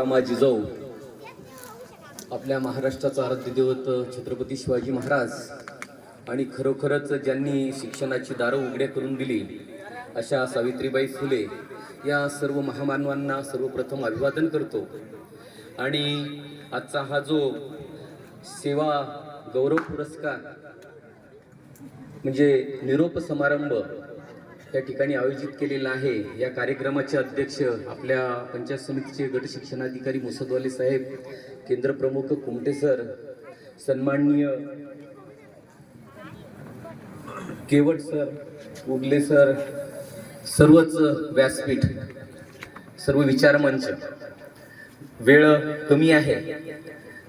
रामाजी जाऊ. आपल्या महाराष्ट्राचं आराध्य दैवत छत्रपती शिवाजी महाराज आणि खरोखरच ज्यांनी शिक्षणाची दारं उघड्या करून दिली अशा सावित्रीबाई फुले या सर्व महामानवांना सर्वप्रथम अभिवादन करतो. आणि आजचा हा जो सेवा गौरव पुरस्कार म्हणजे निरोप समारंभ त्या ठिकाणी आयोजित केलेला आहे. या कार्यक्रमाचे अध्यक्ष आपल्या पंचायत समितीचे गट शिक्षणाधिकारी मुसदवाले साहेब केंद्रप्रमुख कुमटे सर सन्माननीय केवट सर उगले सर सर्वच व्यासपीठ सर्व विचारमंच वेळ कमी आहे.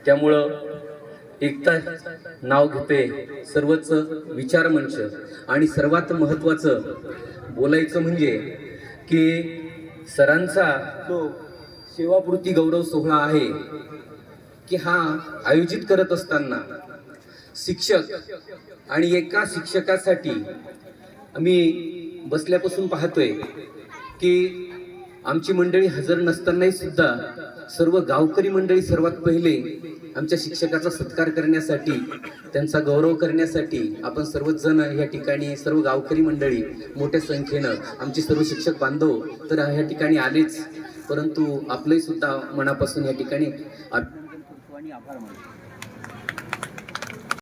त्यामुळं एकता नाव घेते सर्वच विचारमंच आणि सर्वात महत्वाचं बोलायचं म्हणजे की सरांचा जो सेवापूर्ती गौरव सोहळा आहे की हा आयोजित करत असताना शिक्षक आणि एका शिक्षकासाठी आम्ही बसल्यापासून पाहतोय की आमची मंडळी हजर नसतानाही सुद्धा सर्व गावकरी मंडळी सर्वात पहिले आमच्या शिक्षकाचा सत्कार करण्यासाठी त्यांचा गौरव करण्यासाठी आपण सर्वच जण या ठिकाणी सर्व गावकरी मंडळी मोठ्या संख्येनं आमचे सर्व शिक्षक बांधव तर ह्या ठिकाणी आलेच. परंतु आपलंही सुद्धा मनापासून या ठिकाणी आभार मानतो.